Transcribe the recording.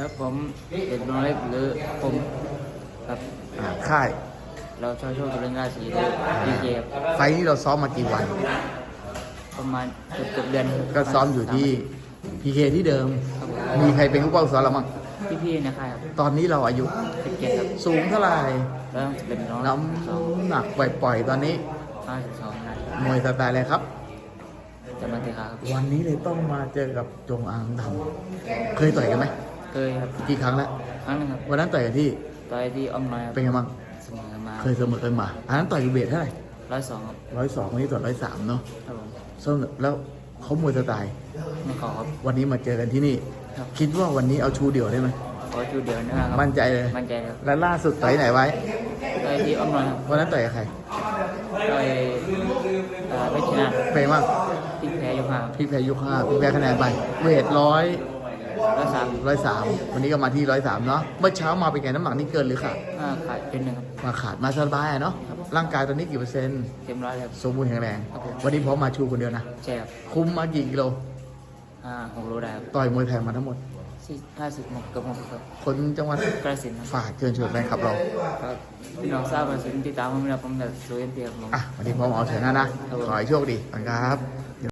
ครับผมเด็กดวงเล็กหรือผมครับอ่าค่าย เราชอบโชคตุลนราศีหรือดีเจครับไฟล์นี้เราซ้อมมากี่วัน ประมาณเกือบเกือบเดือนครับก็ซ้อมอยู่ที่พีเคที่เดิม ครับผมมีใครเป็นผู้เป้าซ้อมเราบ้างพี่ๆนะครับตอนนี้เราอายุสิบเจ็ดครับสูงเท่าไหร่แล้วเป็นน้องน้สองำหนักปล่อยๆตอนนี้ ห้าสิบสองนะมวยสไตล์อะไรครับจะมาติครับวันนี้เลยต้องมาเจอกับจงอางดำเคยต่อยกันไหม เคยครับกี่ครั้งแล้วครั้งหนึงครับวันนั้นต่อยกันที่ต่อยที่อ้อมน้อยครับเป็นไงบ้างเสมอมาเคยเสมอกันมาอันนั้นต่อยอยู่เบสเท่าไหร่ร้อยสองครับร้อยสองวันนี้ต่อยร้อยสามเนาะครับผมส้มแล้วเขามวยสไตล์ไม่ขอครับ วันนี้มาเจอกันที่นี่ ครับ คิดว่าวันนี้เอาชูเดี่ยวได้ไหมขอจูเดียวนะครับมั่นใจเลย มั่นใจครับและล่าสุดต่อยไหนไว้ต่อยที่อ้อมน้อยครับวันนั้นต่อยกับใครต่อยเอ่อเพชรชนะเป็นว่างที่แพ้ยกห้าพี่แพ้ยุคห้าพี่แพ้คะแนนไปเวทร้อย ร้อยสามร้อยสามวันนี้ก็มาที่ร้อยสามเนาะเมื่อเช้ามาเป็นไงน้ำหนักนี่เกินหรือขาดห้าขาดเป็นหนึ่งครับ มาขาดมาสบายอะเนาะร่างกายตอนนี้กี่เปอร์เซ็นต์เต็มร้อยเลยครับ สมบูรณ์แข็งแรงครับผม วันนี้พร้อมมาชูคนเดียวนะใช่ครับคุมมากี่กิโลห้าหกโลได้ครับต่อยมวยไทยมาทั้งหมด สี่ห้าสิบหกเกือบหกสิบครับคนจังหวัดกระสินธุ์ครับฝากเชิญชวนแฟนคลับเราครับพี่น้องทราบกระสินธุ์ติดตามผมนะครับผมจะสู้เต็มที่ครับผม อะวันนี้พร้อมเอาชนะนะขอให้โชคดีขอบคุณครับ